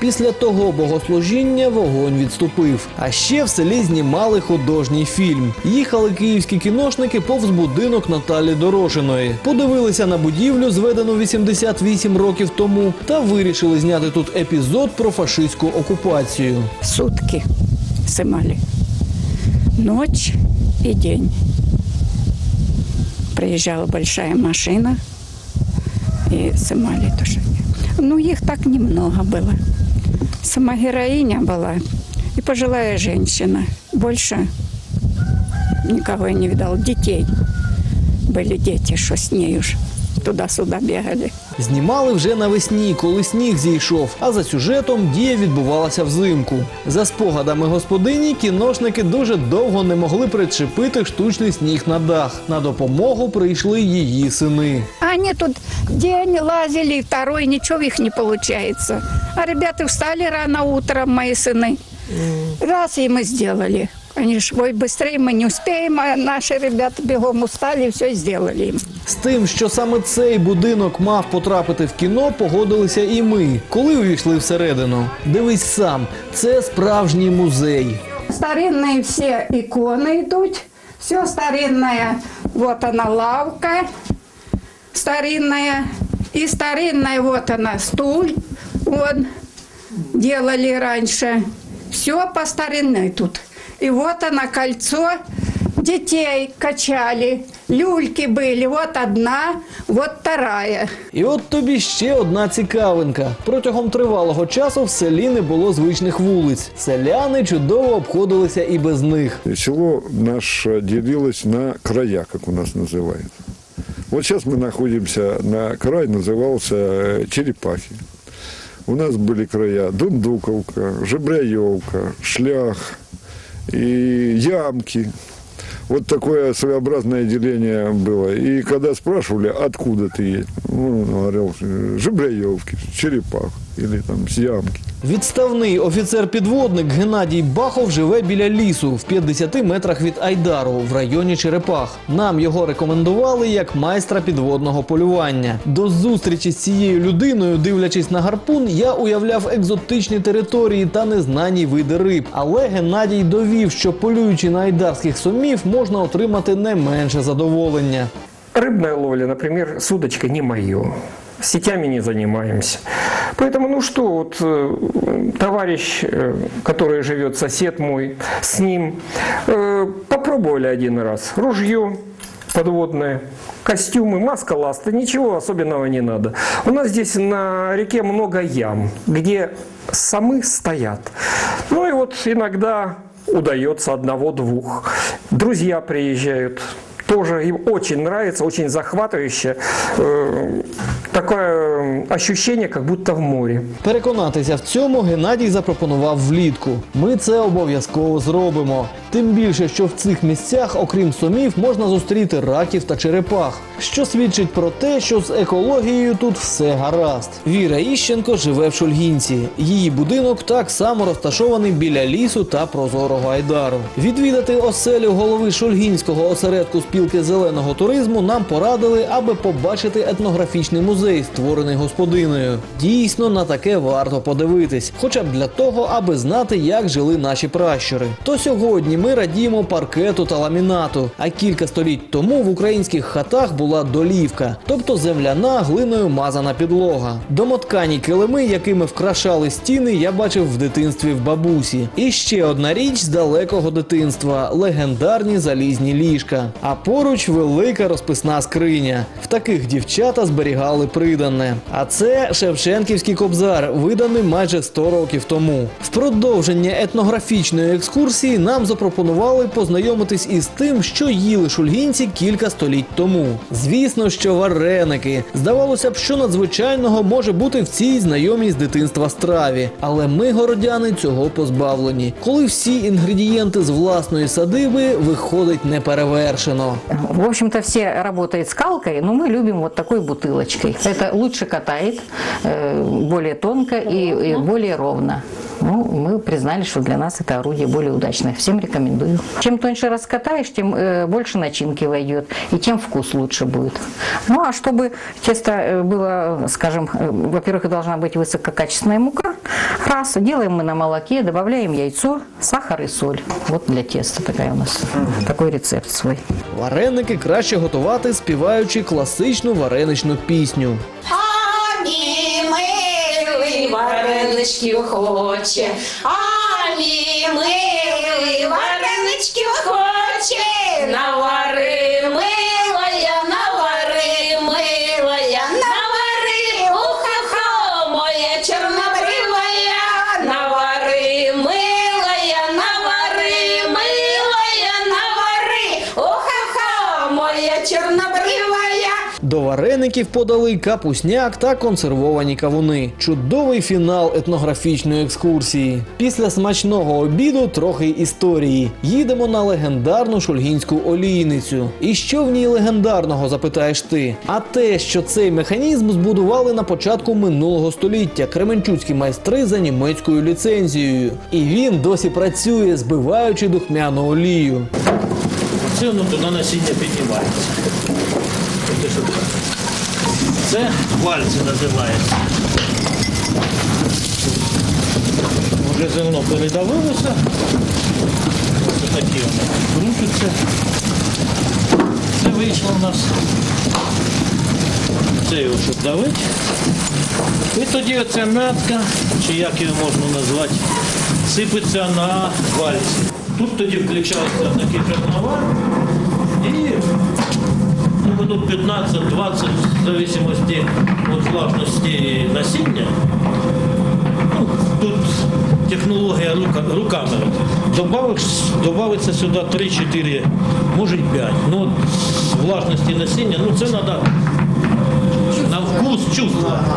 Після того богослужіння вогонь відступив. А ще в селі знімали художній фільм. Їхали київські кіношники повз будинок Наталі Дорошиної. Подивилися на будівлю, зведену 88 років тому, та вирішили зняти тут епізод про фашистську окупацію. Сутки снимали. Ночь и день. Приезжала большая машина и снимали тоже. Ну, их так немного было. Сама героиня была и пожилая женщина. Больше никого я не видал. Детей. Были дети, что с ней уж туда-сюда бегали. Знімали вже навесні, коли сніг зійшов. А за сюжетом дія відбувалася взимку. За спогадами господині, кіношники дуже довго не могли причепити штучний сніг на дах. На допомогу прийшли її сини. Они тут день лазили, и второй, ничего у них не получается. А ребята встали рано утром, мои сыны. Раз и мы сделали. Они ж, ой, быстрее мы не успеем, а наши ребята бегом устали, все сделали им. З тим, що саме цей будинок мав потрапити в кіно, погодилися і ми, коли увійшли всередину. Дивись сам, це справжній музей. Старинные все иконы идут, все старинное. Вот она лавка старинная, и старинная вот она стул, вон, делали раньше. Все по старинной тут. И вот она кольцо, детей качали, люльки были, вот одна, вот вторая. І от тобі ще одна цікавинка. Протягом тривалого часу в селі не було звичних вулиць. Селяни чудово обходилися і без них. Село наше делилось на края, как у нас называют. Вот сейчас мы находимся на край, назывался э, Черепахи. У нас были края Дундуковка, Жебряевка, Шлях и Ямки. Вот такое своеобразное деление было. И когда спрашивали, откуда ты едешь, ну, говорил, Жебряевки, с Черепах или там с Ямки. Відставний офіцер-підводник Геннадій Бахов живе біля лісу в 50 метрах від Айдару в районі Черепах. Нам його рекомендували як майстра підводного полювання. До зустрічі з цією людиною, дивлячись на гарпун, я уявляв екзотичні території та незнані види риб. Але Геннадій довів, що полюючи на айдарських сомів, можна отримати не менше задоволення. Рыбная ловля, например, с удочкой не мое. Сетями не занимаемся. Поэтому, ну что, вот э, товарищ, э, который живет, сосед мой, с ним, э, попробовали один раз. Ружье подводное, костюмы, маска ласта, ничего особенного не надо. У нас здесь на реке много ям, где самы стоят. Ну и вот иногда удается одного-двух. Друзья приезжают, тоже им очень нравится, очень захватывающе. Таке Такое ощущение, как будто в морі. Переконатися в цьому Геннадій запропонував влітку. Ми це обов'язково зробимо. Тим більше, що в цих місцях, окрім сомів, можна зустріти раків та черепах, що свідчить про те, що з екологією тут все гаразд. Віра Іщенко живе в Шульгінці. Її будинок так само розташований біля лісу та прозорого айдару. Відвідати оселю голови Шульгінського осередку спілки зеленого туризму нам порадили, аби побачити етнографічний музей, створений господиною. Дійсно, на таке варто подивитись, хоча б для того, аби знати, як жили наші пращури. То сьогодні ми радіємо паркету та ламінату. А кілька століть тому в українських хатах була долівка, тобто земляна глиною мазана підлога. Домоткані килими, якими вкрашали стіни, я бачив в дитинстві в бабусі. І ще одна річ з далекого дитинства легендарні залізні ліжка. А поруч велика розписна скриня. В таких дівчата зберігали придане. А це Шевченківський кобзар, виданий майже 100 років тому. В продовження етнографічної екскурсії нам запропонували познайомитись із тим, що їли шульгінці кілька століть тому. Звісно, що вареники. Здавалося б, що надзвичайного може бути в цій знайомій з дитинства страві. Але ми, городяни, цього позбавлені. Коли всі інгредієнти з власної садиби виходить неперевершено. В общем-то, все работают скалкой, но мы любим вот такой бутылочкой. Это лучше катает, э, более тонко и, и более ровно. Ну, мы признали, что для нас это орудие более удачное. Всем рекомендую. Чем тоньше раскатаешь, тем э, больше начинки войдет, и тем вкус лучше будет. Ну, а чтобы тесто э, было, скажем, э, во-первых, должна быть высококачественная мука. Раз, делаем мы на молоке, добавляем яйцо, сахар и соль. Вот для теста такая у нас, такой рецепт свой. Вареники краще готувати, співаючи класичну вареничну пісню. Вареничків хоче, а мій До вареників подали капусняк та консервовані кавуни. Чудовий фінал етнографічної екскурсії. Після смачного обіду трохи історії. Їдемо на легендарну шульгінську олійницю. І що в ній легендарного, запитаєш ти? А те, що цей механізм збудували на початку минулого століття кременчуцькі майстри за німецькою ліцензією. І він досі працює, збиваючи духмяну олію. Це воно туди насіння піднімається. Це вальці називається. Вже зерно передавилося. Ось такі вони крутяться. Це вийшло у нас. Це його щоб давити. І тоді оця м'ятка, чи як її можна назвати, сипеться на вальці. Тут тоді включається такий жерновар і ну, 15-20 в зависимості від влажности насіння. Ну, тут технологія рука, руками. Добавиться сюди 3-4, може й 5. Ну, от влажності насіння, ну це треба на вкус чувствувати.